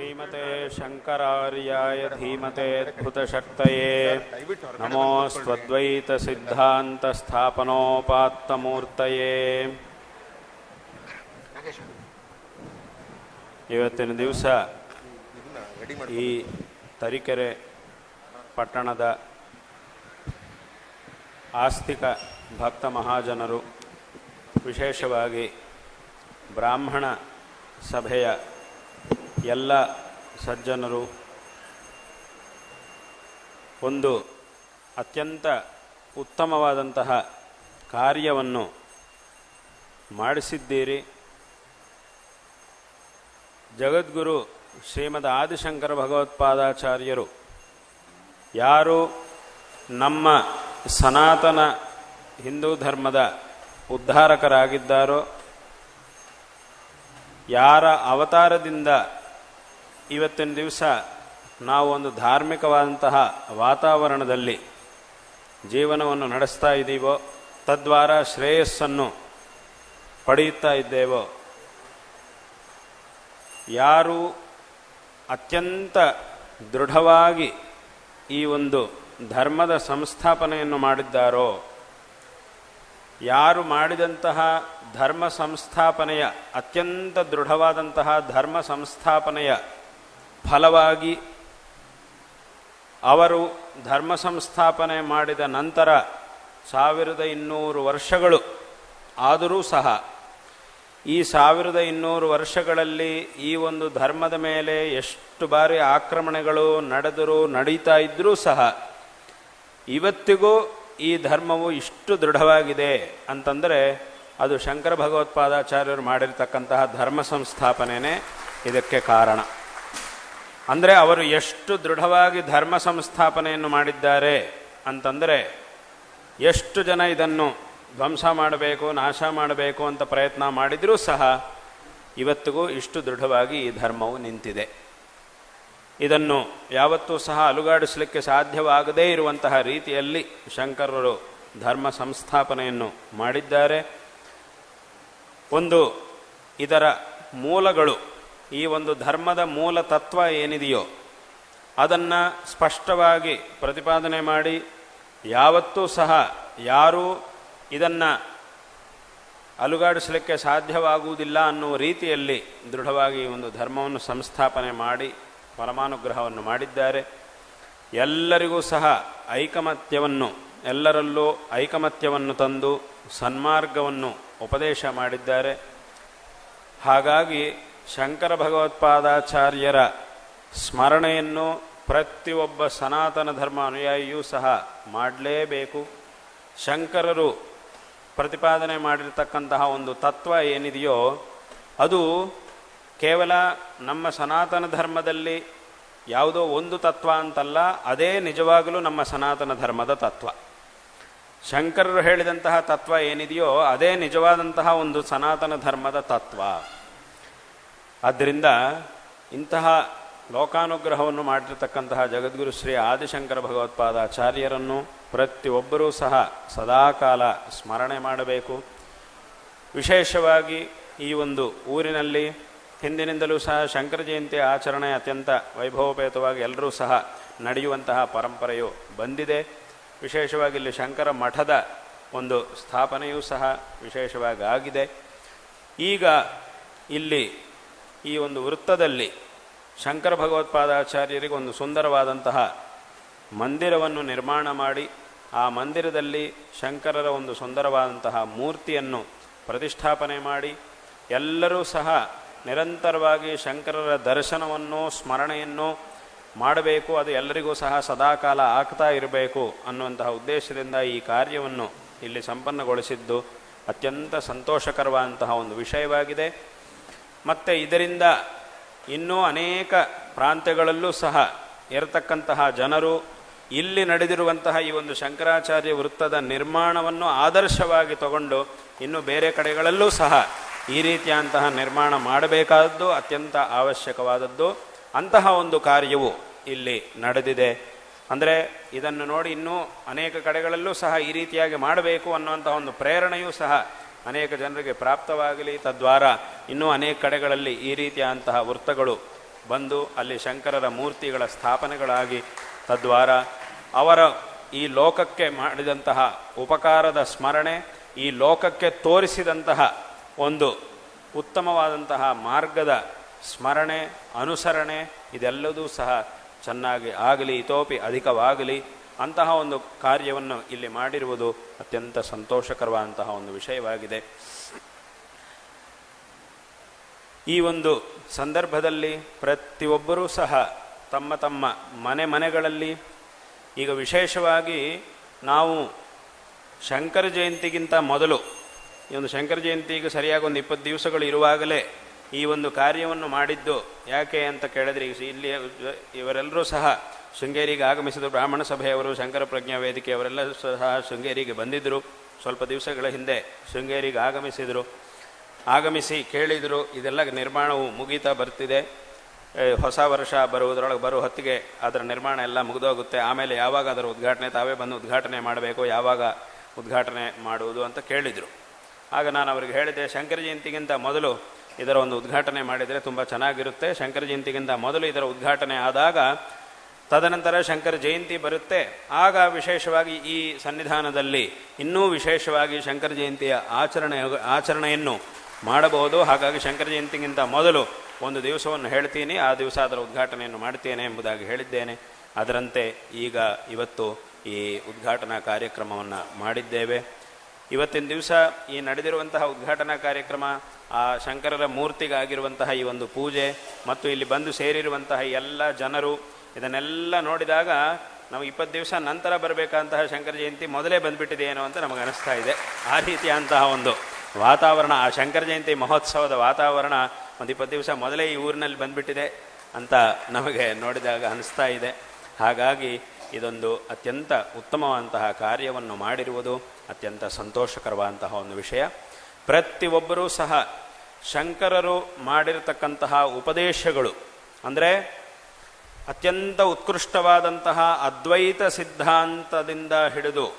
ಶ್ರೀಮತೆ ಶಂಕರಾರ್ಯಾಯ ಧೀಮತೆ ನಮೋ ಸ್ವದ್ವೈತ ಸಿದ್ಧಾಂತ ಸ್ಥಾಪನೋಪಾತ್ತಮೂರ್ತಯೇ. ಇವತ್ತಿನ ದಿವಸ ಈ ತರೀಕೆರೆ ಪಟ್ಟಣದ ಆಸ್ತಿಕ ಭಕ್ತ ಮಹಾಜನರು ವಿಶೇಷವಾಗಿ ಬ್ರಾಹ್ಮಣ ಸಭೆಯ ಎಲ್ಲ ಸಜ್ಜನರು ಒಂದು ಅತ್ಯಂತ ಉತ್ತಮವಾದಂತಹ ಕಾರ್ಯವನ್ನು ಮಾಡಿಸಿದ್ದೀರಿ. ಜಗದ್ಗುರು ಶ್ರೀಮದ್ ಆದಿಶಂಕರ ಭಗವತ್ಪಾದಾಚಾರ್ಯರು ಯಾರು ನಮ್ಮ ಸನಾತನ ಹಿಂದೂ ಧರ್ಮದ ಉದ್ಧಾರಕರಾಗಿದ್ದಾರೋ, ಯಾರ ಅವತಾರದಿಂದ ಇವತ್ತಿನ ದಿವಸ ನಾವು ಒಂದು ಧಾರ್ಮಿಕವಾದಂತಹ ವಾತಾವರಣದಲ್ಲಿ ಜೀವನವನ್ನು ನಡೆಸ್ತಾ ಇದ್ದೀವೋ, ತದ್ವಾರ ಶ್ರೇಯಸ್ಸನ್ನು ಪಡೆಯುತ್ತಾ ಇದ್ದೇವೋ, ಯಾರು ಅತ್ಯಂತ ದೃಢವಾಗಿ ಈ ಒಂದು ಧರ್ಮದ ಸಂಸ್ಥಾಪನೆಯನ್ನು ಮಾಡಿದ್ದಾರೋ, ಯಾರು ಮಾಡಿದಂತಹ ಧರ್ಮ ಸಂಸ್ಥಾಪನೆಯ ಅತ್ಯಂತ ದೃಢವಾದಂತಹ ಧರ್ಮ ಸಂಸ್ಥಾಪನೆಯ ಫಲವಾಗಿ ಅವರು ಧರ್ಮ ಸಂಸ್ಥಾಪನೆ ಮಾಡಿದ ನಂತರ ಸಾವಿರದ ಇನ್ನೂರು ವರ್ಷಗಳು ಆದರೂ ಸಹ ಈ ಸಾವಿರದ ಇನ್ನೂರು ವರ್ಷಗಳಲ್ಲಿ ಈ ಒಂದು ಧರ್ಮದ ಮೇಲೆ ಎಷ್ಟು ಬಾರಿ ಆಕ್ರಮಣಗಳು ನಡೆದರೂ ನಡೀತಾ ಇದ್ದರೂ ಸಹ ಇವತ್ತಿಗೂ ಈ ಧರ್ಮವು ಇಷ್ಟು ದೃಢವಾಗಿದೆ ಅಂತಂದರೆ ಅದು ಶಂಕರ ಭಗವತ್ಪಾದಾಚಾರ್ಯರು ಮಾಡಿರ್ತಕ್ಕಂತಹ ಧರ್ಮ ಸಂಸ್ಥಾಪನೆಯೇ ಇದಕ್ಕೆ ಕಾರಣ. ಅಂದರೆ ಅವರು ಎಷ್ಟು ದೃಢವಾಗಿ ಧರ್ಮ ಸಂಸ್ಥಾಪನೆಯನ್ನು ಮಾಡಿದ್ದಾರೆ ಅಂತಂದರೆ ಎಷ್ಟು ಜನ ಇದನ್ನು ಧ್ವಂಸ ಮಾಡಬೇಕು, ನಾಶ ಮಾಡಬೇಕು ಅಂತ ಪ್ರಯತ್ನ ಮಾಡಿದರೂ ಸಹ ಇವತ್ತಿಗೂ ಇಷ್ಟು ದೃಢವಾಗಿ ಈ ಧರ್ಮವು ನಿಂತಿದೆ. ಇದನ್ನು ಯಾವತ್ತೂ ಸಹ ಅಲುಗಾಡಿಸಲಿಕ್ಕೆ ಸಾಧ್ಯವಾಗದೇ ಇರುವಂತಹ ರೀತಿಯಲ್ಲಿ ಶಂಕರರು ಧರ್ಮ ಸಂಸ್ಥಾಪನೆಯನ್ನು ಮಾಡಿದ್ದಾರೆ. ಒಂದು ಇದರ ಮೂಲಗಳು ಈ ಒಂದು ಧರ್ಮದ ಮೂಲ ತತ್ವ ಏನಿದೆಯೋ ಅದನ್ನು ಸ್ಪಷ್ಟವಾಗಿ ಪ್ರತಿಪಾದನೆ ಮಾಡಿ ಯಾವತ್ತೂ ಸಹ ಯಾರೂ ಇದನ್ನು ಅಲುಗಾಡಿಸಲಿಕ್ಕೆ ಸಾಧ್ಯವಾಗುವುದಿಲ್ಲ ಅನ್ನುವ ರೀತಿಯಲ್ಲಿ ದೃಢವಾಗಿ ಒಂದು ಧರ್ಮವನ್ನು ಸಂಸ್ಥಾಪನೆ ಮಾಡಿ ಪರಮಾನುಗ್ರಹವನ್ನು ಮಾಡಿದ್ದಾರೆ. ಎಲ್ಲರಿಗೂ ಸಹ ಐಕಮತ್ಯವನ್ನು, ಎಲ್ಲರಲ್ಲೂ ಐಕಮತ್ಯವನ್ನು ತಂದು ಸನ್ಮಾರ್ಗವನ್ನು ಉಪದೇಶ ಮಾಡಿದ್ದಾರೆ. ಹಾಗಾಗಿ ಶಂಕರ ಭಗವತ್ಪಾದಾಚಾರ್ಯರ ಸ್ಮರಣೆಯನ್ನು ಪ್ರತಿಯೊಬ್ಬ ಸನಾತನ ಧರ್ಮ ಅನುಯಾಯಿಯೂ ಸಹ ಮಾಡಲೇಬೇಕು. ಶಂಕರರು ಪ್ರತಿಪಾದನೆ ಮಾಡಿರ್ತಕ್ಕಂತಹ ಒಂದು ತತ್ವ ಏನಿದೆಯೋ, ಅದು ಕೇವಲ ನಮ್ಮ ಸನಾತನ ಧರ್ಮದಲ್ಲಿ ಯಾವುದೋ ಒಂದು ತತ್ವ ಅಂತಲ್ಲ, ಅದೇ ನಿಜವಾಗಲೂ ನಮ್ಮ ಸನಾತನ ಧರ್ಮದ ತತ್ವ. ಶಂಕರರು ಹೇಳಿದಂತಹ ತತ್ವ ಏನಿದೆಯೋ, ಅದೇ ನಿಜವಾದಂತಹ ಒಂದು ಸನಾತನ ಧರ್ಮದ ತತ್ವ. ಆದ್ದರಿಂದ ಇಂತಹ ಲೋಕಾನುಗ್ರಹವನ್ನು ಮಾಡಿರ್ತಕ್ಕಂತಹ ಜಗದ್ಗುರು ಶ್ರೀ ಆದಿಶಂಕರ ಭಗವತ್ಪಾದಾಚಾರ್ಯರನ್ನು ಪ್ರತಿಯೊಬ್ಬರೂ ಸಹ ಸದಾಕಾಲ ಸ್ಮರಣೆ ಮಾಡಬೇಕು. ವಿಶೇಷವಾಗಿ ಈ ಒಂದು ಊರಿನಲ್ಲಿ ಹಿಂದಿನಿಂದಲೂ ಸಹ ಶಂಕರ ಜಯಂತಿ ಆಚರಣೆ ಅತ್ಯಂತ ವೈಭವೋಪೇತವಾಗಿ ಎಲ್ಲರೂ ಸಹ ನಡೆಯುವಂತಹ ಪರಂಪರೆಯು ಬಂದಿದೆ. ವಿಶೇಷವಾಗಿ ಇಲ್ಲಿ ಶಂಕರ ಮಠದ ಒಂದು ಸ್ಥಾಪನೆಯೂ ಸಹ ವಿಶೇಷವಾಗಿ ಆಗಿದೆ. ಈಗ ಇಲ್ಲಿ ಈ ಒಂದು ವೃತ್ತದಲ್ಲಿ ಶಂಕರ ಭಗವತ್ಪಾದಾಚಾರ್ಯರಿಗೆ ಒಂದು ಸುಂದರವಾದಂತಹ ಮಂದಿರವನ್ನು ನಿರ್ಮಾಣ ಮಾಡಿ, ಆ ಮಂದಿರದಲ್ಲಿ ಶಂಕರರ ಒಂದು ಸುಂದರವಾದಂತಹ ಮೂರ್ತಿಯನ್ನು ಪ್ರತಿಷ್ಠಾಪನೆ ಮಾಡಿ, ಎಲ್ಲರೂ ಸಹ ನಿರಂತರವಾಗಿ ಶಂಕರರ ದರ್ಶನವನ್ನು, ಸ್ಮರಣೆಯನ್ನು ಮಾಡಬೇಕು, ಅದು ಎಲ್ಲರಿಗೂ ಸಹ ಸದಾಕಾಲ ಆಗ್ತಾ ಇರಬೇಕು ಅನ್ನುವಂತಹ ಉದ್ದೇಶದಿಂದ ಈ ಕಾರ್ಯವನ್ನು ಇಲ್ಲಿ ಸಂಪನ್ನಗೊಳಿಸಿದ್ದು ಅತ್ಯಂತ ಸಂತೋಷಕರವಾದಂತಹ ಒಂದು ವಿಷಯವಾಗಿದೆ. ಮತ್ತು ಇದರಿಂದ ಇನ್ನೂ ಅನೇಕ ಪ್ರಾಂತ್ಯಗಳಲ್ಲೂ ಸಹ ಇರತಕ್ಕಂತಹ ಜನರು ಇಲ್ಲಿ ನಡೆದಿರುವಂತಹ ಈ ಒಂದು ಶಂಕರಾಚಾರ್ಯ ವೃತ್ತದ ನಿರ್ಮಾಣವನ್ನು ಆದರ್ಶವಾಗಿ ತಗೊಂಡು ಇನ್ನು ಬೇರೆ ಕಡೆಗಳಲ್ಲೂ ಸಹ ಈ ರೀತಿಯಂತಹ ನಿರ್ಮಾಣ ಮಾಡಬೇಕಾದದ್ದು, ಅತ್ಯಂತ ಅವಶ್ಯಕವಾದದ್ದು. ಅಂತಹ ಒಂದು ಕಾರ್ಯವು ಇಲ್ಲಿ ನಡೆದಿದೆ. ಅಂದರೆ ಇದನ್ನು ನೋಡಿ ಇನ್ನೂ ಅನೇಕ ಕಡೆಗಳಲ್ಲೂ ಸಹ ಈ ರೀತಿಯಾಗಿ ಮಾಡಬೇಕು ಅನ್ನುವಂಥ ಒಂದು ಪ್ರೇರಣೆಯೂ ಸಹ ಅನೇಕ ಜನರಿಗೆ ಪ್ರಾಪ್ತವಾಗಲಿ. ತದ್ವಾರ ಇನ್ನೂ ಅನೇಕ ಕಡೆಗಳಲ್ಲಿ ಈ ರೀತಿಯಾದಂತಹ ವೃತ್ತಗಳು ಬಂದು ಅಲ್ಲಿ ಶಂಕರರ ಮೂರ್ತಿಗಳ ಸ್ಥಾಪನೆಗಳಾಗಿ ತದ್ವಾರ ಅವರ ಈ ಲೋಕಕ್ಕೆ ಮಾಡಿದಂತಹ ಉಪಕಾರದ ಸ್ಮರಣೆ, ಈ ಲೋಕಕ್ಕೆ ತೋರಿಸಿದಂತಹ ಒಂದು ಉತ್ತಮವಾದಂತಹ ಮಾರ್ಗದ ಸ್ಮರಣೆ, ಅನುಸರಣೆ, ಇದೆಲ್ಲದೂ ಸಹ ಚೆನ್ನಾಗಿ ಆಗಲಿ, ಇತೋಪಿ ಅಧಿಕವಾಗಲಿ. ಅಂತಹ ಒಂದು ಕಾರ್ಯವನ್ನು ಇಲ್ಲಿ ಮಾಡಿರುವುದು ಅತ್ಯಂತ ಸಂತೋಷಕರವಾದಂತಹ ಒಂದು ವಿಷಯವಾಗಿದೆ. ಈ ಒಂದು ಸಂದರ್ಭದಲ್ಲಿ ಪ್ರತಿಯೊಬ್ಬರೂ ಸಹ ತಮ್ಮ ತಮ್ಮ ಮನೆ ಮನೆಗಳಲ್ಲಿ ಈಗ ವಿಶೇಷವಾಗಿ ನಾವು ಶಂಕರ ಜಯಂತಿಗಿಂತ ಮೊದಲು ಈ ಒಂದು ಶಂಕರ ಜಯಂತಿಗೆ ಸರಿಯಾಗಿ ಒಂದು ಇಪ್ಪತ್ತು ದಿವಸಗಳು ಇರುವಾಗಲೇ ಈ ಒಂದು ಕಾರ್ಯವನ್ನು ಮಾಡಿದ್ದು ಯಾಕೆ ಅಂತ ಕೇಳಿದ್ರೆ ಇಲ್ಲಿ ಇವರೆಲ್ಲರೂ ಸಹ ಶೃಂಗೇರಿಗೆ ಆಗಮಿಸಿದ ಬ್ರಾಹ್ಮಣ ಸಭೆಯವರು, ಶಂಕರ ಪ್ರಜ್ಞಾ ವೇದಿಕೆಯವರೆಲ್ಲ ಸಹ ಶೃಂಗೇರಿಗೆ ಬಂದಿದ್ದರು ಸ್ವಲ್ಪ ದಿವಸಗಳ ಹಿಂದೆ ಶೃಂಗೇರಿಗೆ ಆಗಮಿಸಿದರು. ಆಗಮಿಸಿ ಕೇಳಿದರು, ಇದೆಲ್ಲ ನಿರ್ಮಾಣವು ಮುಗೀತಾ ಬರ್ತಿದೆ. ಹೊಸ ವರ್ಷ ಬರುವುದರೊಳಗೆ ಬರೋ ಹೊತ್ತಿಗೆ ಅದರ ನಿರ್ಮಾಣ ಎಲ್ಲ ಮುಗಿದೋಗುತ್ತೆ. ಆಮೇಲೆ ಯಾವಾಗ ಅದರ ಉದ್ಘಾಟನೆ, ತಾವೇ ಬಂದು ಉದ್ಘಾಟನೆ ಮಾಡಬೇಕು, ಯಾವಾಗ ಉದ್ಘಾಟನೆ ಮಾಡುವುದು ಅಂತ ಕೇಳಿದರು. ಆಗ ನಾನು ಅವರಿಗೆ ಹೇಳಿದೆ, ಶಂಕರ ಜಯಂತಿಗಿಂತ ಮೊದಲು ಇದರ ಒಂದು ಉದ್ಘಾಟನೆ ಮಾಡಿದರೆ ತುಂಬ ಚೆನ್ನಾಗಿರುತ್ತೆ. ಶಂಕರ ಜಯಂತಿಗಿಂತ ಮೊದಲು ಇದರ ಉದ್ಘಾಟನೆ ಆದಾಗ ತದನಂತರ ಶಂಕರ ಜಯಂತಿ ಬರುತ್ತೆ. ಆಗ ವಿಶೇಷವಾಗಿ ಈ ಸನ್ನಿಧಾನದಲ್ಲಿ ಇನ್ನೂ ವಿಶೇಷವಾಗಿ ಶಂಕರ ಜಯಂತಿಯ ಆಚರಣೆ, ಆಚರಣೆಯನ್ನು ಮಾಡಬಹುದು. ಹಾಗಾಗಿ ಶಂಕರ ಜಯಂತಿಗಿಂತ ಮೊದಲು ಒಂದು ದಿವಸವನ್ನು ಹೇಳ್ತೀನಿ. ಆ ದಿವಸ ಅದರ ಉದ್ಘಾಟನೆಯನ್ನು ಮಾಡ್ತೇನೆ ಎಂಬುದಾಗಿ ಹೇಳಿದ್ದೇನೆ. ಅದರಂತೆ ಈಗ ಇವತ್ತು ಈ ಉದ್ಘಾಟನಾ ಕಾರ್ಯಕ್ರಮವನ್ನು ಮಾಡಿದ್ದೇವೆ. ಇವತ್ತಿನ ದಿವಸ ಈ ನಡೆದಿರುವಂತಹ ಉದ್ಘಾಟನಾ ಕಾರ್ಯಕ್ರಮ ಆ ಶಂಕರರ ಮೂರ್ತಿಗಾಗಿರುವಂತಹ ಈ ಒಂದು ಪೂಜೆ ಮತ್ತು ಇಲ್ಲಿ ಬಂದು ಸೇರಿರುವಂತಹ ಎಲ್ಲ ಜನರು ಇದನ್ನೆಲ್ಲ ನೋಡಿದಾಗ ನಾವು ಇಪ್ಪತ್ತು ದಿವಸ ನಂತರ ಬರಬೇಕಂತಹ ಶಂಕರ ಜಯಂತಿ ಮೊದಲೇ ಬಂದ್ಬಿಟ್ಟಿದೆ ಏನೋ ಅಂತ ನಮಗೆ ಅನಿಸ್ತಾ ಇದೆ. ಆ ರೀತಿಯಂತಹ ಒಂದು ವಾತಾವರಣ, ಆ ಶಂಕರ ಜಯಂತಿ ಮಹೋತ್ಸವದ ವಾತಾವರಣ ಒಂದು ಇಪ್ಪತ್ತು ದಿವಸ ಮೊದಲೇ ಈ ಊರಿನಲ್ಲಿ ಬಂದ್ಬಿಟ್ಟಿದೆ ಅಂತ ನಮಗೆ ನೋಡಿದಾಗ ಅನಿಸ್ತಾ ಇದೆ. ಹಾಗಾಗಿ ಇದೊಂದು ಅತ್ಯಂತ ಉತ್ತಮವಾದಂತಹ ಕಾರ್ಯವನ್ನು ಮಾಡಿರುವುದು ಅತ್ಯಂತ ಸಂತೋಷಕರವಾದಂತಹ ಒಂದು ವಿಷಯ. ಪ್ರತಿಯೊಬ್ಬರೂ ಸಹ ಶಂಕರರು ಮಾಡಿರತಕ್ಕಂತಹ ಉಪದೇಶಗಳು. ಅಂದರೆ ಅತ್ಯಂತ ಉತ್ಕೃಷ್ಟವಾದಂತಹ ಅದ್ವೈತ ಸಿದ್ಧಾಂತದಿಂದ ಹಿಡಿದು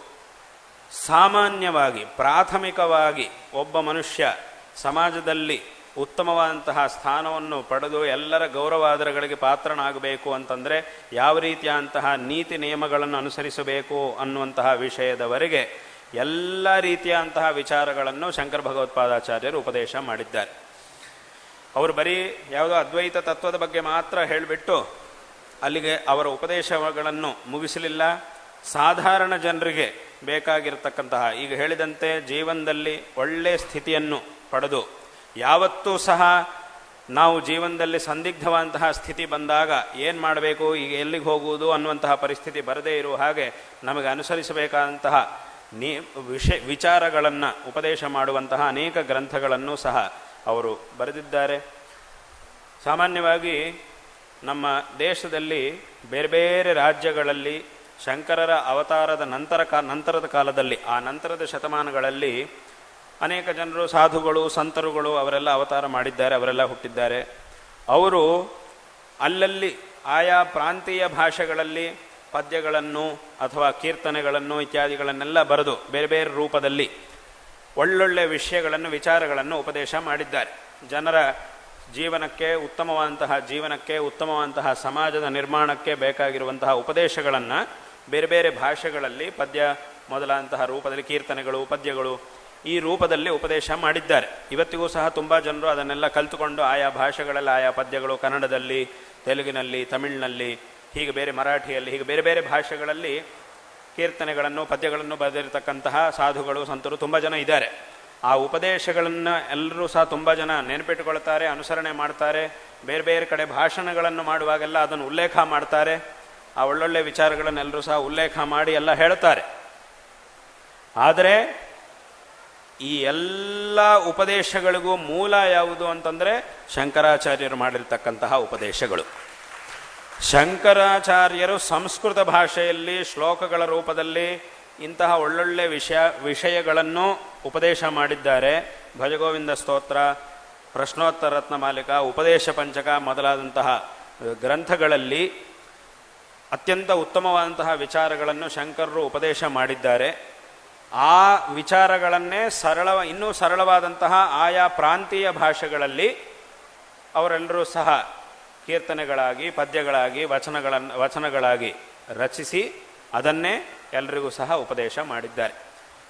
ಸಾಮಾನ್ಯವಾಗಿ, ಪ್ರಾಥಮಿಕವಾಗಿ ಒಬ್ಬ ಮನುಷ್ಯ ಸಮಾಜದಲ್ಲಿ ಉತ್ತಮವಾದಂತಹ ಸ್ಥಾನವನ್ನು ಪಡೆದು ಎಲ್ಲರ ಗೌರವಾದರಗಳಿಗೆ ಪಾತ್ರನಾಗಬೇಕು ಅಂತಂದರೆ ಯಾವ ರೀತಿಯಾದಂತಹ ನೀತಿ ನಿಯಮಗಳನ್ನು ಅನುಸರಿಸಬೇಕು ಅನ್ನುವಂತಹ ವಿಷಯದವರೆಗೆ ಎಲ್ಲ ರೀತಿಯಂತಹ ವಿಚಾರಗಳನ್ನು ಶಂಕರ ಭಗವತ್ಪಾದಾಚಾರ್ಯರು ಉಪದೇಶ ಮಾಡಿದ್ದಾರೆ. ಅವರು ಬರೀ ಯಾವುದೋ ಅದ್ವೈತ ತತ್ವದ ಬಗ್ಗೆ ಮಾತ್ರ ಹೇಳಿಬಿಟ್ಟು ಅಲ್ಲಿಗೆ ಅವರ ಉಪದೇಶಗಳನ್ನು ಮುಗಿಸಲಿಲ್ಲ. ಸಾಧಾರಣ ಜನರಿಗೆ ಬೇಕಾಗಿರತಕ್ಕಂತಹ ಈಗ ಹೇಳಿದಂತೆ ಜೀವನದಲ್ಲಿ ಒಳ್ಳೆಯ ಸ್ಥಿತಿಯನ್ನು ಪಡೆದು ಯಾವತ್ತೂ ಸಹ ನಾವು ಜೀವನದಲ್ಲಿ ಸಂದಿಗ್ಧವಾದಂತಹ ಸ್ಥಿತಿ ಬಂದಾಗ ಏನು ಮಾಡಬೇಕು, ಈಗ ಎಲ್ಲಿಗೆ ಹೋಗುವುದು ಅನ್ನುವಂತಹ ಪರಿಸ್ಥಿತಿ ಬರದೇ ಇರುವ ಹಾಗೆ ನಮಗೆ ಅನುಸರಿಸಬೇಕಾದಂತಹ ನೀ, ವಿಷಯ, ವಿಚಾರಗಳನ್ನು ಉಪದೇಶ ಮಾಡುವಂತಹ ಅನೇಕ ಗ್ರಂಥಗಳನ್ನು ಸಹ ಅವರು ಬರೆದಿದ್ದಾರೆ. ಸಾಮಾನ್ಯವಾಗಿ ನಮ್ಮ ದೇಶದಲ್ಲಿ ಬೇರೆ ಬೇರೆ ರಾಜ್ಯಗಳಲ್ಲಿ ಶಂಕರರ ಅವತಾರದ ನಂತರ ಕಾ, ನಂತರದ ಕಾಲದಲ್ಲಿ, ಆ ನಂತರದ ಶತಮಾನಗಳಲ್ಲಿ ಅನೇಕ ಜನರು, ಸಾಧುಗಳು, ಸಂತರುಗಳು ಅವರೆಲ್ಲ ಅವತಾರ ಮಾಡಿದ್ದಾರೆ, ಅವರೆಲ್ಲ ಹುಟ್ಟಿದ್ದಾರೆ. ಅವರು ಅಲ್ಲಲ್ಲಿ ಆಯಾ ಪ್ರಾಂತೀಯ ಭಾಷೆಗಳಲ್ಲಿ ಪದ್ಯಗಳನ್ನು ಅಥವಾ ಕೀರ್ತನೆಗಳನ್ನು ಇತ್ಯಾದಿಗಳನ್ನೆಲ್ಲ ಬರೆದು ಬೇರೆ ಬೇರೆ ರೂಪದಲ್ಲಿ ಒಳ್ಳೊಳ್ಳೆ ವಿಷಯಗಳನ್ನು, ವಿಚಾರಗಳನ್ನು ಉಪದೇಶ ಮಾಡಿದ್ದಾರೆ. ಜನರ ಜೀವನಕ್ಕೆ ಉತ್ತಮವಾದಂತಹ ಜೀವನಕ್ಕೆ ಉತ್ತಮವಾದಂತಹ, ಸಮಾಜದ ನಿರ್ಮಾಣಕ್ಕೆ ಬೇಕಾಗಿರುವಂತಹ ಉಪದೇಶಗಳನ್ನು ಬೇರೆ ಬೇರೆ ಭಾಷೆಗಳಲ್ಲಿ ಪದ್ಯ ಮೊದಲಾದಂತಹ ರೂಪದಲ್ಲಿ ಕೀರ್ತನೆಗಳು, ಪದ್ಯಗಳು ಈ ರೂಪದಲ್ಲಿ ಉಪದೇಶ ಮಾಡಿದ್ದಾರೆ. ಇವತ್ತಿಗೂ ಸಹ ತುಂಬ ಜನರು ಅದನ್ನೆಲ್ಲ ಕಲಿತುಕೊಂಡು ಆಯಾ ಭಾಷೆಗಳಲ್ಲಿ ಆಯಾ ಪದ್ಯಗಳು ಕನ್ನಡದಲ್ಲಿ, ತೆಲುಗಿನಲ್ಲಿ, ತಮಿಳಿನಲ್ಲಿ ಹೀಗೆ ಬೇರೆ ಮರಾಠಿಯಲ್ಲಿ, ಹೀಗೆ ಬೇರೆ ಬೇರೆ ಭಾಷೆಗಳಲ್ಲಿ ಕೀರ್ತನೆಗಳನ್ನು, ಪದ್ಯಗಳನ್ನು ಬರೆದಿರತಕ್ಕಂತಹ ಸಾಧುಗಳು, ಸಂತರು ತುಂಬ ಜನ ಇದ್ದಾರೆ. ಆ ಉಪದೇಶಗಳನ್ನು ಎಲ್ಲರೂ ಸಹ ತುಂಬ ಜನ ನೆನಪಿಟ್ಟುಕೊಳ್ತಾರೆ, ಅನುಸರಣೆ ಮಾಡ್ತಾರೆ. ಬೇರೆ ಬೇರೆ ಕಡೆ ಭಾಷಣಗಳನ್ನು ಮಾಡುವಾಗೆಲ್ಲ ಅದನ್ನು ಉಲ್ಲೇಖ ಮಾಡ್ತಾರೆ. ಆ ಒಳ್ಳೊಳ್ಳೆ ವಿಚಾರಗಳನ್ನೆಲ್ಲರೂ ಸಹ ಉಲ್ಲೇಖ ಮಾಡಿ ಎಲ್ಲ ಹೇಳ್ತಾರೆ ಆದರೆ ಈ ಎಲ್ಲ ಉಪದೇಶಗಳಿಗೂ ಮೂಲ ಯಾವುದು ಅಂತಂದರೆ ಶಂಕರಾಚಾರ್ಯರು ಮಾಡಿರ್ತಕ್ಕಂತಹ ಉಪದೇಶಗಳು. ಶಂಕರಾಚಾರ್ಯರು ಸಂಸ್ಕೃತ ಭಾಷೆಯಲ್ಲಿ ಶ್ಲೋಕಗಳ ರೂಪದಲ್ಲಿ ಇಂತಹ ಒಳ್ಳೊಳ್ಳೆ ವಿಷಯ, ವಿಷಯಗಳನ್ನು ಉಪದೇಶ ಮಾಡಿದ್ದಾರೆ. ಭಜಗೋವಿಂದ ಸ್ತೋತ್ರ, ಪ್ರಶ್ನೋತ್ತರ ರತ್ನ ಮಾಲಿಕ, ಉಪದೇಶ ಪಂಚಕ ಮೊದಲಾದಂತಹ ಗ್ರಂಥಗಳಲ್ಲಿ ಅತ್ಯಂತ ಉತ್ತಮವಾದಂತಹ ವಿಚಾರಗಳನ್ನು ಶಂಕರರು ಉಪದೇಶ ಮಾಡಿದ್ದಾರೆ. ಆ ವಿಚಾರಗಳನ್ನೇ ಸರಳ, ಇನ್ನೂ ಸರಳವಾದಂತಹ ಆಯಾ ಪ್ರಾಂತೀಯ ಭಾಷೆಗಳಲ್ಲಿ ಅವರೆಲ್ಲರೂ ಸಹ ಕೀರ್ತನೆಗಳಾಗಿ, ಪದ್ಯಗಳಾಗಿ ವಚನಗಳನ್ನು ವಚನಗಳಾಗಿ ರಚಿಸಿ ಅದನ್ನೇ ಎಲ್ರಿಗೂ ಸಹ ಉಪದೇಶ ಮಾಡಿದ್ದಾರೆ.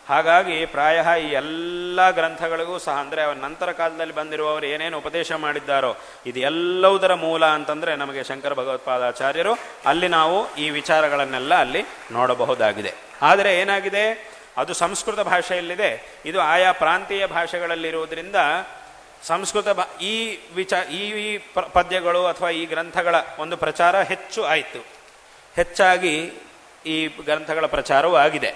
ಹಾಗಾಗಿ ಪ್ರಾಯ ಈ ಎಲ್ಲ ಗ್ರಂಥಗಳಿಗೂ ಸಹ ಅಂದರೆ ಅವರ ನಂತರ ಕಾಲದಲ್ಲಿ ಬಂದಿರುವವರು ಏನೇನು ಉಪದೇಶ ಮಾಡಿದ್ದಾರೋ ಇದು ಎಲ್ಲವುದರ ಮೂಲ ಅಂತಂದರೆ ನಮಗೆ ಶಂಕರ ಭಗವತ್ಪಾದಾಚಾರ್ಯರು ಅಲ್ಲಿ ನಾವು ಈ ವಿಚಾರಗಳನ್ನೆಲ್ಲ ಅಲ್ಲಿ ನೋಡಬಹುದಾಗಿದೆ. ಆದರೆ ಏನಾಗಿದೆ? ಅದು ಸಂಸ್ಕೃತ ಭಾಷೆಯಲ್ಲಿದೆ. ಇದು ಆಯಾ ಪ್ರಾಂತೀಯ ಭಾಷೆಗಳಲ್ಲಿರುವುದರಿಂದ ಸಂಸ್ಕೃತ ಭಾ ಈ ವಿಚ ಈ ಪದ್ಯಗಳು ಅಥವಾ ಈ ಗ್ರಂಥಗಳ ಒಂದು ಪ್ರಚಾರ ಹೆಚ್ಚು ಆಯಿತು. ಹೆಚ್ಚಾಗಿ ಈ ಗ್ರಂಥಗಳ ಪ್ರಚಾರವೂ ಆಗಿದೆ.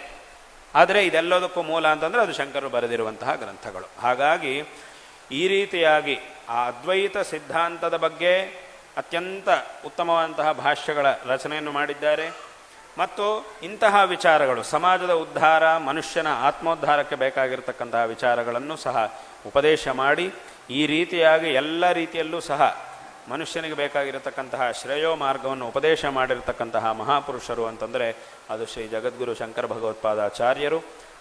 ಆದರೆ ಇದೆಲ್ಲದಕ್ಕೂ ಮೂಲ ಅಂತಂದರೆ ಅದು ಶಂಕರರು ಬರೆದಿರುವಂತಹ ಗ್ರಂಥಗಳು. ಹಾಗಾಗಿ ಈ ರೀತಿಯಾಗಿ ಆ ಅದ್ವೈತ ಸಿದ್ಧಾಂತದ ಬಗ್ಗೆ ಅತ್ಯಂತ ಉತ್ತಮವಾದಂತಹ ಭಾಷ್ಯಗಳ ರಚನೆಯನ್ನು ಮಾಡಿದ್ದಾರೆ. ಮತ್ತು ಇಂತಹ ವಿಚಾರಗಳು, ಸಮಾಜದ ಉದ್ಧಾರ, ಮನುಷ್ಯನ ಆತ್ಮೋದ್ಧಾರಕ್ಕೆ ಬೇಕಾಗಿರತಕ್ಕಂತಹ ವಿಚಾರಗಳನ್ನು ಸಹ ಉಪದೇಶ ಮಾಡಿ ಈ ರೀತಿಯಾಗಿ ಎಲ್ಲ ರೀತಿಯಲ್ಲೂ ಸಹ ಮನುಷ್ಯನಿಗೆ ಬೇಕಾಗಿರತಕ್ಕಂತಹ ಶ್ರೇಯೋ ಮಾರ್ಗವನ್ನು ಉಪದೇಶ ಮಾಡಿರತಕ್ಕಂತಹ ಮಹಾಪುರುಷರು ಅಂತಂದರೆ ಅದು ಶ್ರೀ ಜಗದ್ಗುರು ಶಂಕರ ಭಗವತ್ಪಾದಾಚಾರ್ಯರು.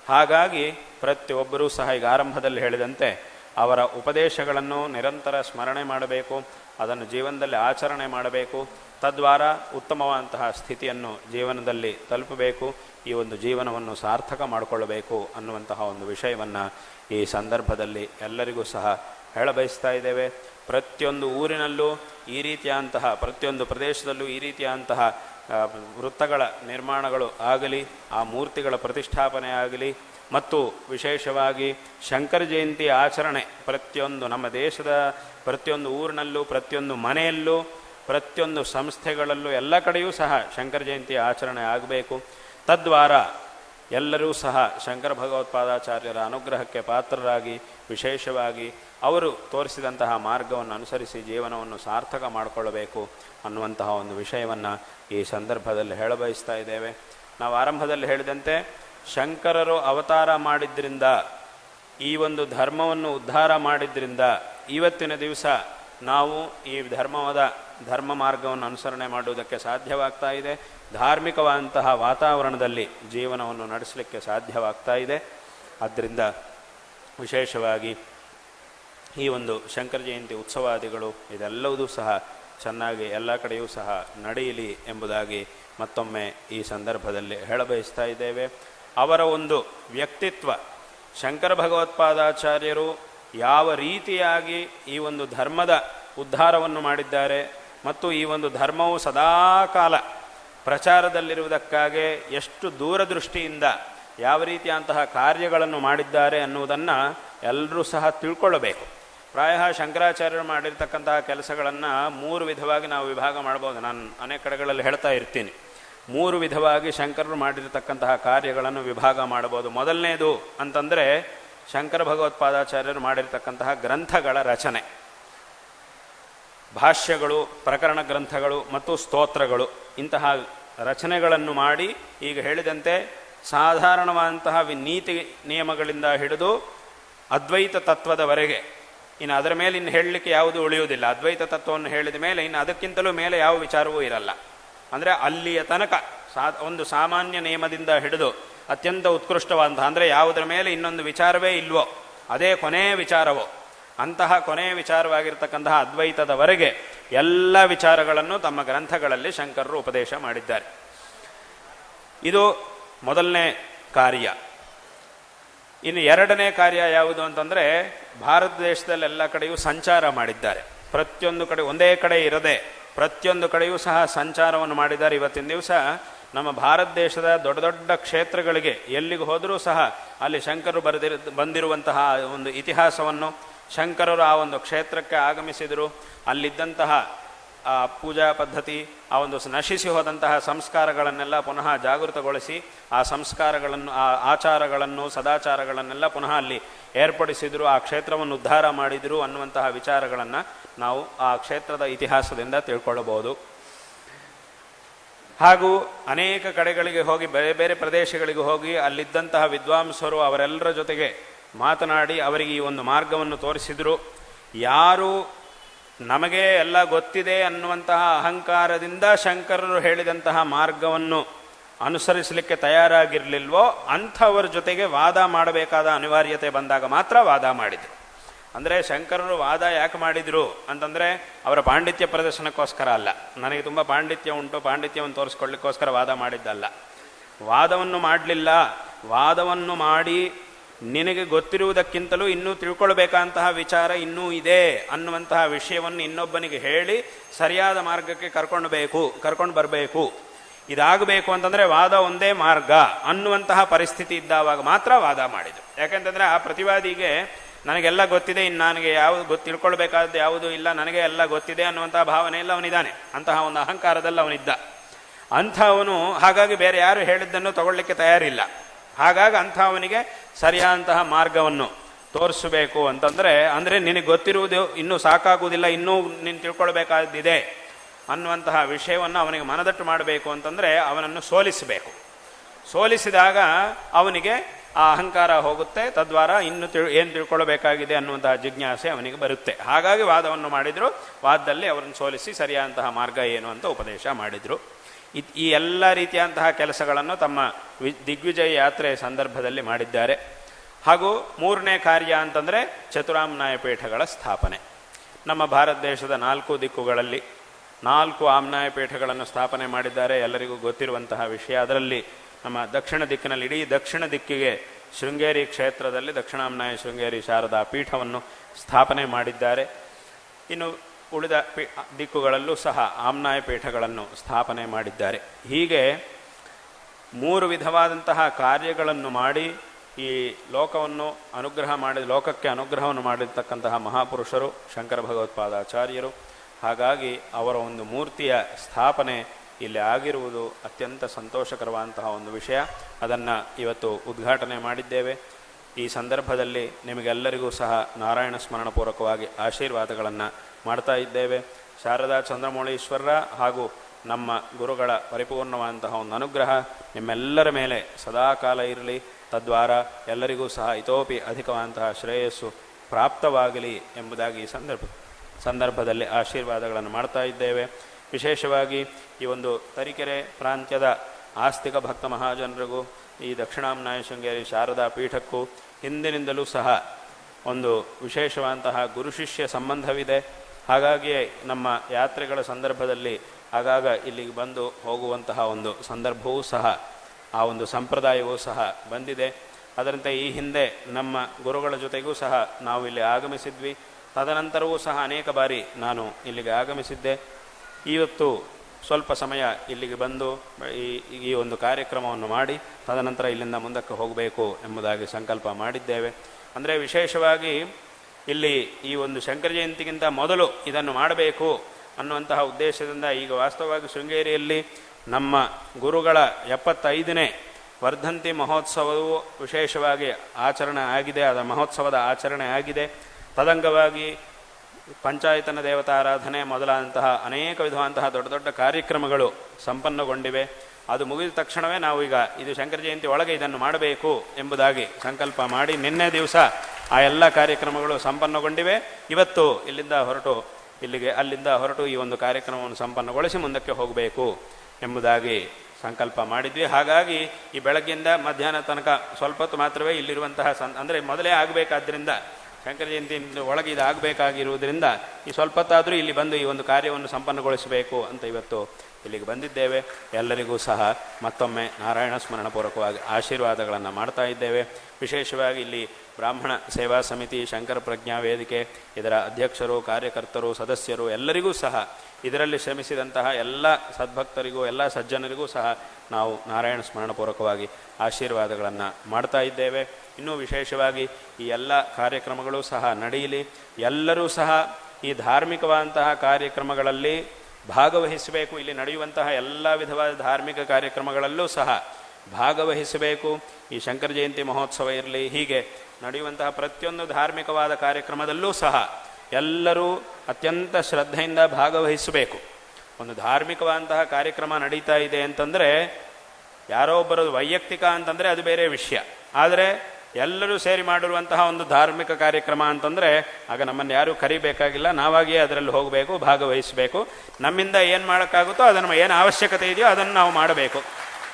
ಹಾಗಾಗಿ ಪ್ರತಿಯೊಬ್ಬರೂ ಸಹ ಈಗ ಆರಂಭದಲ್ಲಿ ಹೇಳಿದಂತೆ ಅವರ ಉಪದೇಶಗಳನ್ನು ನಿರಂತರ ಸ್ಮರಣೆ ಮಾಡಬೇಕು, ಅದನ್ನು ಜೀವನದಲ್ಲಿ ಆಚರಣೆ ಮಾಡಬೇಕು. ತದ್ವಾರ ಉತ್ತಮವಾದಂತಹ ಸ್ಥಿತಿಯನ್ನು ಜೀವನದಲ್ಲಿ ತಲುಪಬೇಕು, ಈ ಒಂದು ಜೀವನವನ್ನು ಸಾರ್ಥಕ ಮಾಡಿಕೊಳ್ಳಬೇಕು ಅನ್ನುವಂತಹ ಒಂದು ವಿಷಯವನ್ನು ಈ ಸಂದರ್ಭದಲ್ಲಿ ಎಲ್ಲರಿಗೂ ಸಹ ಹೇಳಬಯಸ್ತಾ ಇದ್ದೇವೆ. ಪ್ರತಿಯೊಂದು ಊರಿನಲ್ಲೂ ಈ ರೀತಿಯಾದಂತಹ ಪ್ರತಿಯೊಂದು ಪ್ರದೇಶದಲ್ಲೂ ಈ ರೀತಿಯಾದಂತಹ ವೃತ್ತಗಳ ನಿರ್ಮಾಣಗಳು ಆಗಲಿ, ಆ ಮೂರ್ತಿಗಳ ಪ್ರತಿಷ್ಠಾಪನೆ ಆಗಲಿ, ಮತ್ತು ವಿಶೇಷವಾಗಿ ಶಂಕರ ಜಯಂತಿ ಆಚರಣೆ ಪ್ರತಿಯೊಂದು ನಮ್ಮ ದೇಶದ ಪ್ರತಿಯೊಂದು ಊರಿನಲ್ಲೂ, ಪ್ರತಿಯೊಂದು ಮನೆಯಲ್ಲೂ, ಪ್ರತಿಯೊಂದು ಸಂಸ್ಥೆಗಳಲ್ಲೂ ಎಲ್ಲ ಕಡೆಯೂ ಸಹ ಶಂಕರ ಜಯಂತಿ ಆಚರಣೆ ಆಗಬೇಕು. ತದ್ವಾರ ಎಲ್ಲರೂ ಸಹ ಶಂಕರ ಭಗವತ್ಪಾದಾಚಾರ್ಯರ ಅನುಗ್ರಹಕ್ಕೆ ಪಾತ್ರರಾಗಿ, ವಿಶೇಷವಾಗಿ ಅವರು ತೋರಿಸಿದಂತಹ ಮಾರ್ಗವನ್ನು ಅನುಸರಿಸಿ ಜೀವನವನ್ನು ಸಾರ್ಥಕ ಮಾಡಿಕೊಳ್ಳಬೇಕು ಅನ್ನುವಂತಹ ಒಂದು ವಿಷಯವನ್ನು ಈ ಸಂದರ್ಭದಲ್ಲಿ ಹೇಳಬಯಸ್ತಾ ಇದ್ದೇವೆ. ನಾವು ಆರಂಭದಲ್ಲಿ ಹೇಳಿದಂತೆ, ಶಂಕರರು ಅವತಾರ ಮಾಡಿದ್ದರಿಂದ ಈ ಒಂದು ಧರ್ಮವನ್ನು ಉದ್ಧಾರ ಮಾಡಿದ್ದರಿಂದ ಇವತ್ತಿನ ದಿವಸ ನಾವು ಈ ಧರ್ಮವಾದ ಧರ್ಮ ಮಾರ್ಗವನ್ನು ಅನುಸರಣೆ ಮಾಡುವುದಕ್ಕೆ ಸಾಧ್ಯವಾಗ್ತಾ ಇದೆ. ಧಾರ್ಮಿಕವಾದಂತಹ ವಾತಾವರಣದಲ್ಲಿ ಜೀವನವನ್ನು ನಡೆಸಲಿಕ್ಕೆ ಸಾಧ್ಯವಾಗ್ತಾ ಇದೆ. ಆದ್ದರಿಂದ ವಿಶೇಷವಾಗಿ ಈ ಒಂದು ಶಂಕರ ಜಯಂತಿ ಉತ್ಸವಾದಿಗಳು ಇದೆಲ್ಲವೂ ಸಹ ಚೆನ್ನಾಗಿ ಎಲ್ಲ ಕಡೆಯೂ ಸಹ ನಡೆಯಲಿ ಎಂಬುದಾಗಿ ಮತ್ತೊಮ್ಮೆ ಈ ಸಂದರ್ಭದಲ್ಲಿ ಹೇಳಬಯಸ್ತಾ ಇದ್ದೇವೆ. ಅವರ ಒಂದು ವ್ಯಕ್ತಿತ್ವ ಶಂಕರ ಭಗವತ್ಪಾದಾಚಾರ್ಯರು ಯಾವ ರೀತಿಯಾಗಿ ಈ ಒಂದು ಧರ್ಮದ ಉದ್ಧಾರವನ್ನು ಮಾಡಿದ್ದಾರೆ ಮತ್ತು ಈ ಒಂದು ಧರ್ಮವು ಸದಾಕಾಲ ಪ್ರಚಾರದಲ್ಲಿರುವುದಕ್ಕಾಗಿ ಎಷ್ಟು ದೂರದೃಷ್ಟಿಯಿಂದ ಯಾವ ರೀತಿಯಂತಹ ಕಾರ್ಯಗಳನ್ನು ಮಾಡಿದ್ದಾರೆ ಅನ್ನುವುದನ್ನು ಎಲ್ಲರೂ ಸಹ ತಿಳ್ಕೊಳ್ಳಬೇಕು. ಪ್ರಾಯ ಶಂಕರಾಚಾರ್ಯರು ಮಾಡಿರ್ತಕ್ಕಂತಹ ಕೆಲಸಗಳನ್ನು ಮೂರು ವಿಧವಾಗಿ ನಾವು ವಿಭಾಗ ಮಾಡ್ಬೋದು. ನಾನು ಅನೇಕ ಕಡೆಗಳಲ್ಲಿ ಹೇಳ್ತಾ ಇರ್ತೀನಿ. ಮೂರು ವಿಧವಾಗಿ ಶಂಕರರು ಮಾಡಿರತಕ್ಕಂತಹ ಕಾರ್ಯಗಳನ್ನು ವಿಭಾಗ ಮಾಡಬಹುದು. ಮೊದಲನೇದು ಅಂತಂದರೆ ಶಂಕರ ಭಗವತ್ಪಾದಾಚಾರ್ಯರು ಮಾಡಿರ್ತಕ್ಕಂತಹ ಗ್ರಂಥಗಳ ರಚನೆ. ಭಾಷ್ಯಗಳು, ಪ್ರಕರಣ ಗ್ರಂಥಗಳು ಮತ್ತು ಸ್ತೋತ್ರಗಳು ಇಂತಹ ರಚನೆಗಳನ್ನು ಮಾಡಿ ಈಗ ಹೇಳಿದಂತೆ ಸಾಧಾರಣವಾದಂತಹ ನೀತಿ ನಿಯಮಗಳಿಂದ ಹಿಡಿದು ಅದ್ವೈತ ತತ್ವದವರೆಗೆ ಇನ್ನು ಅದರ ಮೇಲೆ ಇನ್ನು ಹೇಳಲಿಕ್ಕೆ ಯಾವುದು ಉಳಿಯುವುದಿಲ್ಲ. ಅದ್ವೈತ ತತ್ವವನ್ನು ಹೇಳಿದ ಮೇಲೆ ಇನ್ನು ಅದಕ್ಕಿಂತಲೂ ಮೇಲೆ ಯಾವ ವಿಚಾರವೂ ಇರಲ್ಲ. ಅಂದರೆ ಅಲ್ಲಿಯ ತನಕ ಸಾ ಒಂದು ಸಾಮಾನ್ಯ ನಿಯಮದಿಂದ ಹಿಡಿದು ಅತ್ಯಂತ ಉತ್ಕೃಷ್ಟವಾದಂತಹ ಅಂದರೆ ಯಾವುದರ ಮೇಲೆ ಇನ್ನೊಂದು ವಿಚಾರವೇ ಇಲ್ವೋ, ಅದೇ ಕೊನೆಯ ವಿಚಾರವೋ, ಅಂತಹ ಕೊನೆಯ ವಿಚಾರವಾಗಿರ್ತಕ್ಕಂತಹ ಅದ್ವೈತದವರೆಗೆ ಎಲ್ಲ ವಿಚಾರಗಳನ್ನು ತಮ್ಮ ಗ್ರಂಥಗಳಲ್ಲಿ ಶಂಕರರು ಉಪದೇಶ ಮಾಡಿದ್ದಾರೆ. ಇದು ಮೊದಲನೇ ಕಾರ್ಯ. ಇನ್ನು ಎರಡನೇ ಕಾರ್ಯ ಯಾವುದು ಅಂತಂದರೆ, ಭಾರತ ದೇಶದಲ್ಲಿ ಎಲ್ಲ ಕಡೆಯೂ ಸಂಚಾರ ಮಾಡಿದ್ದಾರೆ. ಪ್ರತಿಯೊಂದು ಕಡೆ ಒಂದೇ ಕಡೆ ಇರದೆ, ಪ್ರತಿಯೊಂದು ಕಡೆಯೂ ಸಹ ಸಂಚಾರವನ್ನು ಮಾಡಿದ್ದಾರೆ. ಇವತ್ತಿನ ದಿವಸ ನಮ್ಮ ಭಾರತ ದೇಶದ ದೊಡ್ಡ ದೊಡ್ಡ ಕ್ಷೇತ್ರಗಳಿಗೆ ಎಲ್ಲಿಗೆ ಹೋದರೂ ಸಹ ಅಲ್ಲಿ ಶಂಕರರು ಬರೆದಿರ, ಬಂದಿರುವಂತಹ ಒಂದು ಇತಿಹಾಸವನ್ನು ಶಂಕರರು ಆ ಒಂದು ಕ್ಷೇತ್ರಕ್ಕೆ ಆಗಮಿಸಿದರು. ಅಲ್ಲಿದ್ದಂತಹ, ಆ, ಪೂಜಾ ಪದ್ಧತಿ, ಆ ಒಂದು ನಶಿಸಿ ಹೋದಂತಹ ಸಂಸ್ಕಾರಗಳನ್ನೆಲ್ಲ ಪುನಃ ಜಾಗೃತಗೊಳಿಸಿ, ಆ ಸಂಸ್ಕಾರಗಳನ್ನು, ಆ ಆಚಾರಗಳನ್ನು, ಸದಾಚಾರಗಳನ್ನೆಲ್ಲ ಪುನಃ ಅಲ್ಲಿ ಏರ್ಪಡಿಸಿದರು, ಆ ಕ್ಷೇತ್ರವನ್ನು ಉದ್ಧಾರ ಮಾಡಿದರು ಅನ್ನುವಂತಹ ವಿಚಾರಗಳನ್ನು ನಾವು ಆ ಕ್ಷೇತ್ರದ ಇತಿಹಾಸದಿಂದ ತಿಳ್ಕೊಳ್ಳಬಹುದು. ಹಾಗೂ ಅನೇಕ ಕಡೆಗಳಿಗೆ ಹೋಗಿ, ಬೇರೆ ಬೇರೆ ಪ್ರದೇಶಗಳಿಗೆ ಹೋಗಿ, ಅಲ್ಲಿದ್ದಂತಹ ವಿದ್ವಾಂಸರು ಅವರೆಲ್ಲರ ಜೊತೆಗೆ ಮಾತನಾಡಿ ಅವರಿಗೆ ಈ ಒಂದು ಮಾರ್ಗವನ್ನು ತೋರಿಸಿದರು. ಯಾರು ನಮಗೆ ಎಲ್ಲ ಗೊತ್ತಿದೆ ಅನ್ನುವಂತಹ ಅಹಂಕಾರದಿಂದ ಶಂಕರರು ಹೇಳಿದಂತಹ ಮಾರ್ಗವನ್ನು ಅನುಸರಿಸಲಿಕ್ಕೆ ತಯಾರಾಗಿರಲಿಲ್ವೋ, ಅಂಥವರ ಜೊತೆಗೆ ವಾದ ಮಾಡಬೇಕಾದ ಅನಿವಾರ್ಯತೆ ಬಂದಾಗ ಮಾತ್ರ ವಾದ ಮಾಡಿದರು. ಅಂದರೆ ಶಂಕರರು ವಾದ ಯಾಕೆ ಮಾಡಿದರು ಅಂತಂದರೆ ಅವರ ಪಾಂಡಿತ್ಯ ಪ್ರದರ್ಶನಕ್ಕೋಸ್ಕರ ಅಲ್ಲ. ನನಗೆ ತುಂಬ ಪಾಂಡಿತ್ಯ ಉಂಟು, ಪಾಂಡಿತ್ಯವನ್ನು ತೋರಿಸ್ಕೊಳ್ಳಿಕ್ಕೋಸ್ಕರ ವಾದ ಮಾಡಿದ್ದಲ್ಲ. ವಾದವನ್ನು ಮಾಡಲಿಲ್ಲ. ವಾದವನ್ನು ಮಾಡಿ ನಿನಗೆ ಗೊತ್ತಿರುವುದಕ್ಕಿಂತಲೂ ಇನ್ನೂ ತಿಳ್ಕೊಳ್ಬೇಕಂತಹ ವಿಚಾರ ಇನ್ನೂ ಇದೆ ಅನ್ನುವಂತಹ ವಿಷಯವನ್ನು ಇನ್ನೊಬ್ಬನಿಗೆ ಹೇಳಿ ಸರಿಯಾದ ಮಾರ್ಗಕ್ಕೆ ಕರ್ಕೊಂಡು ಬೇಕು, ಕರ್ಕೊಂಡು ಬರಬೇಕು. ಇದಾಗಬೇಕು ಅಂತಂದರೆ ವಾದ ಒಂದೇ ಮಾರ್ಗ ಅನ್ನುವಂತಹ ಪರಿಸ್ಥಿತಿ ಇದ್ದಾವಾಗ ಮಾತ್ರ ವಾದ ಮಾಡಿದರು. ಯಾಕೆಂತಂದರೆ ಆ ಪ್ರತಿವಾದಿಗೆ ನನಗೆಲ್ಲ ಗೊತ್ತಿದೆ, ಇನ್ನು ನನಗೆ ಯಾವುದು ಗೊತ್ತು ತಿಳ್ಕೊಳ್ಬೇಕಾದ್ದು ಯಾವುದು ಇಲ್ಲ, ನನಗೆ ಎಲ್ಲ ಗೊತ್ತಿದೆ ಅನ್ನುವಂತಹ ಭಾವನೆಯಲ್ಲಿ ಅವನಿದ್ದಾನೆ. ಅಂತಹ ಒಂದು ಅಹಂಕಾರದಲ್ಲಿ ಅವನಿದ್ದ. ಅಂಥವನು ಹಾಗಾಗಿ ಬೇರೆ ಯಾರು ಹೇಳಿದ್ದನ್ನು ತಗೊಳ್ಳಿಕ್ಕೆ ತಯಾರಿಲ್ಲ. ಹಾಗಾಗಿ ಅಂಥವನಿಗೆ ಸರಿಯಾದಂತಹ ಮಾರ್ಗವನ್ನು ತೋರಿಸಬೇಕು ಅಂತಂದರೆ, ಅಂದರೆ ನಿನಗೆ ಗೊತ್ತಿರುವುದು ಇನ್ನೂ ಸಾಕಾಗುವುದಿಲ್ಲ, ಇನ್ನೂ ನೀನು ತಿಳ್ಕೊಳ್ಬೇಕಾದಿದೆ ಅನ್ನುವಂತಹ ವಿಷಯವನ್ನು ಅವನಿಗೆ ಮನದಟ್ಟು ಮಾಡಬೇಕು ಅಂತಂದರೆ ಅವನನ್ನು ಸೋಲಿಸಬೇಕು. ಸೋಲಿಸಿದಾಗ ಅವನಿಗೆ ಆ ಅಹಂಕಾರ ಹೋಗುತ್ತೆ, ತದ್ವಾರ ಇನ್ನು ತಿಳ್, ಏನು ತಿಳ್ಕೊಳ್ಬೇಕಾಗಿದೆ ಅನ್ನುವಂತಹ ಜಿಜ್ಞಾಸೆ ಅವನಿಗೆ ಬರುತ್ತೆ. ಹಾಗಾಗಿ ವಾದವನ್ನು ಮಾಡಿದರು, ವಾದದಲ್ಲಿ ಅವರನ್ನು ಸೋಲಿಸಿ ಸರಿಯಾದಂತಹ ಮಾರ್ಗ ಏನು ಅಂತ ಉಪದೇಶ ಮಾಡಿದರು. ಈ ಎಲ್ಲ ರೀತಿಯಂತಹ ಕೆಲಸಗಳನ್ನು ತಮ್ಮ ವಿ, ದಿಗ್ವಿಜಯ ಯಾತ್ರೆಯ ಸಂದರ್ಭದಲ್ಲಿ ಮಾಡಿದ್ದಾರೆ. ಹಾಗೂ ಮೂರನೇ ಕಾರ್ಯ ಅಂತಂದರೆ ಚತುರಾಮ್ನಾಯ ಪೀಠಗಳ ಸ್ಥಾಪನೆ. ನಮ್ಮ ಭಾರತ ದೇಶದ ನಾಲ್ಕು ದಿಕ್ಕುಗಳಲ್ಲಿ ನಾಲ್ಕು ಆಮ್ನಾಯ ಪೀಠಗಳನ್ನು ಸ್ಥಾಪನೆ ಮಾಡಿದ್ದಾರೆ. ಎಲ್ಲರಿಗೂ ಗೊತ್ತಿರುವಂತಹ ವಿಷಯ. ಅದರಲ್ಲಿ ನಮ್ಮ ದಕ್ಷಿಣ ದಿಕ್ಕಿನಲ್ಲಿ, ಇಡೀ ದಕ್ಷಿಣ ದಿಕ್ಕಿಗೆ ಶೃಂಗೇರಿ ಕ್ಷೇತ್ರದಲ್ಲಿ ದಕ್ಷಿಣಾಮ್ನಾಯ ಶೃಂಗೇರಿ ಶಾರದಾ ಪೀಠವನ್ನು ಸ್ಥಾಪನೆ ಮಾಡಿದ್ದಾರೆ. ಇನ್ನು ಉಳಿದ ಪೀ, ದಿಕ್ಕುಗಳಲ್ಲೂ ಸಹ ಆಮ್ನಾಯ ಪೀಠಗಳನ್ನು ಸ್ಥಾಪನೆ ಮಾಡಿದ್ದಾರೆ. ಹೀಗೆ ಮೂರು ವಿಧವಾದಂತಹ ಕಾರ್ಯಗಳನ್ನು ಮಾಡಿ ಈ ಲೋಕವನ್ನು ಅನುಗ್ರಹ ಮಾಡಿ, ಲೋಕಕ್ಕೆ ಅನುಗ್ರಹವನ್ನು ಮಾಡಿರ್ತಕ್ಕಂತಹ ಮಹಾಪುರುಷರು, ಶಂಕರ ಭಗವತ್ಪಾದಾಚಾರ್ಯರು, ಹಾಗಾಗಿ ಅವರ ಒಂದು ಮೂರ್ತಿಯ ಸ್ಥಾಪನೆ ಇಲ್ಲಿ ಆಗಿರುವುದು ಅತ್ಯಂತ ಸಂತೋಷಕರವಾದಂತಹ ಒಂದು ವಿಷಯ. ಅದನ್ನು ಇವತ್ತು ಉದ್ಘಾಟನೆ ಮಾಡಿದ್ದೇವೆ. ಈ ಸಂದರ್ಭದಲ್ಲಿ ನಿಮಗೆಲ್ಲರಿಗೂ ಸಹ ನಾರಾಯಣ ಸ್ಮರಣಪೂರ್ವಕವಾಗಿ ಆಶೀರ್ವಾದಗಳನ್ನು ಮಾಡ್ತಾ ಇದ್ದೇವೆ. ಶಾರದಾ ಚಂದ್ರಮೌಳೀಶ್ವರರ ಹಾಗೂ ನಮ್ಮ ಗುರುಗಳ ಪರಿಪೂರ್ಣವಾದಂತಹ ಒಂದು ಅನುಗ್ರಹ ನಿಮ್ಮೆಲ್ಲರ ಮೇಲೆ ಸದಾಕಾಲ ಇರಲಿ. ತದ್ವಾರ ಎಲ್ಲರಿಗೂ ಸಹ ಇತೋಪಿ ಅಧಿಕವಾದಂತಹ ಶ್ರೇಯಸ್ಸು ಪ್ರಾಪ್ತವಾಗಲಿ ಎಂಬುದಾಗಿ ಈ ಸಂದರ್ಭ, ಸಂದರ್ಭದಲ್ಲಿ ಆಶೀರ್ವಾದಗಳನ್ನು ಮಾಡ್ತಾ ಇದ್ದೇವೆ. ವಿಶೇಷವಾಗಿ ಈ ಒಂದು ತರೀಕೆರೆ ಪ್ರಾಂತ್ಯದ ಆಸ್ತಿಕ ಭಕ್ತ ಮಹಾಜನರಿಗೂ ಈ ದಕ್ಷಿಣಾಮ್ನಾಯ ಶೃಂಗೇರಿ ಶಾರದಾ ಪೀಠಕ್ಕೂ ಹಿಂದಿನಿಂದಲೂ ಸಹ ಒಂದು ವಿಶೇಷವಾದಂತಹ ಗುರು ಶಿಷ್ಯ ಸಂಬಂಧವಿದೆ. ಹಾಗಾಗಿಯೇ ನಮ್ಮ ಯಾತ್ರೆಗಳ ಸಂದರ್ಭದಲ್ಲಿ ಆಗಾಗ ಇಲ್ಲಿಗೆ ಬಂದು ಹೋಗುವಂತಹ ಒಂದು ಸಂದರ್ಭವೂ ಸಹ, ಆ ಒಂದು ಸಂಪ್ರದಾಯವೂ ಸಹ ಬಂದಿದೆ. ಅದರಂತೆ ಈ ಹಿಂದೆ ನಮ್ಮ ಗುರುಗಳ ಜೊತೆಗೂ ಸಹ ನಾವು ಇಲ್ಲಿ ಆಗಮಿಸಿದ್ವಿ. ತದನಂತರವೂ ಸಹ ಅನೇಕ ಬಾರಿ ನಾನು ಇಲ್ಲಿಗೆ ಆಗಮಿಸಿದ್ದೆ. ಇವತ್ತು ಸ್ವಲ್ಪ ಸಮಯ ಇಲ್ಲಿಗೆ ಬಂದು ಈ ಈ ಒಂದು ಕಾರ್ಯಕ್ರಮವನ್ನು ಮಾಡಿ, ತದನಂತರ ಇಲ್ಲಿಂದ ಮುಂದಕ್ಕೆ ಹೋಗಬೇಕು ಎಂಬುದಾಗಿ ಸಂಕಲ್ಪ ಮಾಡಿದ್ದೇವೆ. ಅಂದರೆ ವಿಶೇಷವಾಗಿ ಇಲ್ಲಿ ಈ ಒಂದು ಶಂಕರ ಜಯಂತಿಗಿಂತ ಮೊದಲು ಇದನ್ನು ಮಾಡಬೇಕು ಅನ್ನುವಂತಹ ಉದ್ದೇಶದಿಂದ ಈಗ ವಾಸ್ತವವಾಗಿ ಶೃಂಗೇರಿಯಲ್ಲಿ ನಮ್ಮ ಗುರುಗಳ ಎಪ್ಪತ್ತೈದನೇ ವರ್ಧಂತಿ ಮಹೋತ್ಸವವು ವಿಶೇಷವಾಗಿ ಆಚರಣೆ ಆಗಿದೆ, ಅದರ ಮಹೋತ್ಸವದ ಆಚರಣೆ ಆಗಿದೆ. ತದಂಗವಾಗಿ ಪಂಚಾಯತನ ದೇವತಾರಾಧನೆ ಮೊದಲಾದಂತಹ ಅನೇಕ ವಿಧವಾದಂತಹ ದೊಡ್ಡ ದೊಡ್ಡ ಕಾರ್ಯಕ್ರಮಗಳು ಸಂಪನ್ನಗೊಂಡಿವೆ. ಅದು ಮುಗಿದ ತಕ್ಷಣವೇ ನಾವು ಈಗ ಇದು ಶಂಕರ ಜಯಂತಿ ಒಳಗೆ ಇದನ್ನು ಮಾಡಬೇಕು ಎಂಬುದಾಗಿ ಸಂಕಲ್ಪ ಮಾಡಿ ನಿನ್ನೆ ದಿವಸ ಆ ಎಲ್ಲ ಕಾರ್ಯಕ್ರಮಗಳು ಸಂಪನ್ನಗೊಂಡಿವೆ. ಇವತ್ತು ಇಲ್ಲಿಂದ ಹೊರಟು, ಇಲ್ಲಿಗೆ, ಅಲ್ಲಿಂದ ಹೊರಟು ಈ ಒಂದು ಕಾರ್ಯಕ್ರಮವನ್ನು ಸಂಪನ್ನಗೊಳಿಸಿ ಮುಂದಕ್ಕೆ ಹೋಗಬೇಕು ಎಂಬುದಾಗಿ ಸಂಕಲ್ಪ ಮಾಡಿದ್ವಿ. ಹಾಗಾಗಿ ಈ ಬೆಳಗ್ಗಿಂದ ಮಧ್ಯಾಹ್ನ ತನಕ ಸ್ವಲ್ಪ ಹೊತ್ತು ಮಾತ್ರವೇ ಇಲ್ಲಿರುವಂತಹ ಸಂ, ಅಂದರೆ ಮೊದಲೇ ಆಗಬೇಕಾದ್ರಿಂದ ಶಂಕರ ಜಯಂತಿ ಒಳಗೆ ಇದು ಆಗಬೇಕಾಗಿರುವುದರಿಂದ ಈ ಸ್ವಲ್ಪ ಹೊತ್ತಾದರೂ ಇಲ್ಲಿ ಬಂದು ಈ ಒಂದು ಕಾರ್ಯವನ್ನು ಸಂಪನ್ನಗೊಳಿಸಬೇಕು ಅಂತ ಇವತ್ತು ಇಲ್ಲಿಗೆ ಬಂದಿದ್ದೇವೆ. ಎಲ್ಲರಿಗೂ ಸಹ ಮತ್ತೊಮ್ಮೆ ನಾರಾಯಣ ಸ್ಮರಣಪೂರ್ವಕವಾಗಿ ಆಶೀರ್ವಾದಗಳನ್ನು ಮಾಡ್ತಾ ಇದ್ದೇವೆ. ವಿಶೇಷವಾಗಿ ಇಲ್ಲಿ ಬ್ರಾಹ್ಮಣ ಸೇವಾ ಸಮಿತಿ, ಶಂಕರ ಪ್ರಜ್ಞಾ ವೇದಿಕೆ, ಇದರ ಅಧ್ಯಕ್ಷರು, ಕಾರ್ಯಕರ್ತರು, ಸದಸ್ಯರು ಎಲ್ಲರಿಗೂ ಸಹ ಇದರಲ್ಲಿ ಶ್ರಮಿಸಿದಂತಹ ಎಲ್ಲ ಸದ್ಭಕ್ತರಿಗೂ, ಎಲ್ಲ ಸಜ್ಜನರಿಗೂ ಸಹ ನಾವು ನಾರಾಯಣ ಸ್ಮರಣಪೂರ್ವಕವಾಗಿ ಆಶೀರ್ವಾದಗಳನ್ನು ಮಾಡ್ತಾ ಇದ್ದೇವೆ. ಇನ್ನೂ ವಿಶೇಷವಾಗಿ ಈ ಎಲ್ಲ ಕಾರ್ಯಕ್ರಮಗಳು ಸಹ ನಡೆಯಲಿ. ಎಲ್ಲರೂ ಸಹ ಈ ಧಾರ್ಮಿಕವಾದಂತಹ ಕಾರ್ಯಕ್ರಮಗಳಲ್ಲಿ ಭಾಗವಹಿಸಬೇಕು. ಇಲ್ಲಿ ನಡೆಯುವಂತಹ ಎಲ್ಲ ವಿಧವಾದ ಧಾರ್ಮಿಕ ಕಾರ್ಯಕ್ರಮಗಳಲ್ಲೂ ಸಹ ಭಾಗವಹಿಸಬೇಕು. ಈ ಶಂಕರ ಜಯಂತಿ ಮಹೋತ್ಸವ ಇರಲಿ, ಹೀಗೆ ನಡೆಯುವಂತಹ ಪ್ರತಿಯೊಂದು ಧಾರ್ಮಿಕವಾದ ಕಾರ್ಯಕ್ರಮದಲ್ಲೂ ಸಹ ಎಲ್ಲರೂ ಅತ್ಯಂತ ಶ್ರದ್ಧೆಯಿಂದ ಭಾಗವಹಿಸಬೇಕು. ಒಂದು ಧಾರ್ಮಿಕವಾದಂತಹ ಕಾರ್ಯಕ್ರಮ ನಡೀತಾ ಇದೆ ಅಂತಂದರೆ, ಯಾರೋ ಒಬ್ಬರು ವೈಯಕ್ತಿಕ ಅಂತಂದರೆ ಅದು ಬೇರೆ ವಿಷಯ. ಆದರೆ ಎಲ್ಲರೂ ಸೇರಿ ಮಾಡಿರುವಂತಹ ಒಂದು ಧಾರ್ಮಿಕ ಕಾರ್ಯಕ್ರಮ ಅಂತಂದರೆ, ಆಗ ನಮ್ಮನ್ನು ಯಾರೂ ಕರಿಬೇಕಾಗಿಲ್ಲ, ನಾವಾಗಿಯೇ ಅದರಲ್ಲಿ ಹೋಗಬೇಕು, ಭಾಗವಹಿಸಬೇಕು. ನಮ್ಮಿಂದ ಏನು ಮಾಡೋಕ್ಕಾಗುತ್ತೋ ಅದನ್ನು ಏನು ಅವಶ್ಯಕತೆ ಇದೆಯೋ ಅದನ್ನು ನಾವು ಮಾಡಬೇಕು.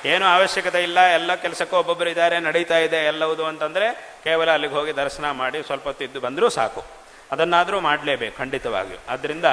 ಏನು ಅವಶ್ಯಕತೆ ಇಲ್ಲ, ಎಲ್ಲ ಕೆಲಸಕ್ಕೂ ಒಬ್ಬೊಬ್ಬರು ಇದ್ದಾರೆ, ನಡೀತಾ ಇದೆ ಎಲ್ಲವುದು ಅಂತಂದರೆ ಕೇವಲ ಅಲ್ಲಿಗೆ ಹೋಗಿ ದರ್ಶನ ಮಾಡಿ ಸ್ವಲ್ಪ ತಿದ್ದು ಬಂದರೂ ಸಾಕು. ಅದನ್ನಾದರೂ ಮಾಡಲೇಬೇಕು, ಖಂಡಿತವಾಗಿಯೂ. ಆದ್ದರಿಂದ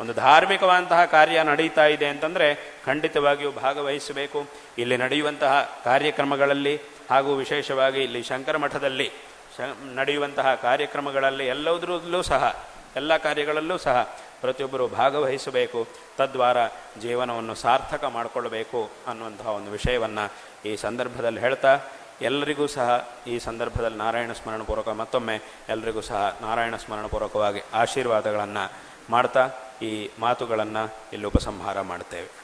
ಒಂದು ಧಾರ್ಮಿಕವಾದಂತಹ ಕಾರ್ಯ ನಡೀತಾ ಇದೆ ಅಂತಂದರೆ ಖಂಡಿತವಾಗಿಯೂ ಭಾಗವಹಿಸಬೇಕು. ಇಲ್ಲಿ ನಡೆಯುವಂತಹ ಕಾರ್ಯಕ್ರಮಗಳಲ್ಲಿ ಹಾಗೂ ವಿಶೇಷವಾಗಿ ಇಲ್ಲಿ ಶಂಕರ ಮಠದಲ್ಲಿ ಶ, ನಡೆಯುವಂತಹ ಕಾರ್ಯಕ್ರಮಗಳಲ್ಲಿ ಎಲ್ಲದರಲ್ಲೂ ಸಹ, ಎಲ್ಲ ಕಾರ್ಯಗಳಲ್ಲೂ ಸಹ ಪ್ರತಿಯೊಬ್ಬರು ಭಾಗವಹಿಸಬೇಕು. ತದ್ವಾರ ಜೀವನವನ್ನು ಸಾರ್ಥಕ ಮಾಡಿಕೊಳ್ಳಬೇಕು ಅನ್ನುವಂತಹ ಒಂದು ವಿಷಯವನ್ನು ಈ ಸಂದರ್ಭದಲ್ಲಿ ಹೇಳ್ತಾ, ಎಲ್ಲರಿಗೂ ಸಹ ಈ ಸಂದರ್ಭದಲ್ಲಿ ನಾರಾಯಣ ಸ್ಮರಣಪೂರ್ವಕ ಮತ್ತೊಮ್ಮೆ ಎಲ್ಲರಿಗೂ ಸಹ ನಾರಾಯಣ ಸ್ಮರಣಪೂರ್ವಕವಾಗಿ ಆಶೀರ್ವಾದಗಳನ್ನು ಮಾಡ್ತಾ, ಈ ಮಾತುಗಳನ್ನು ಇಲ್ಲಿ ಉಪಸಂಹಾರ ಮಾಡ್ತೇವೆ.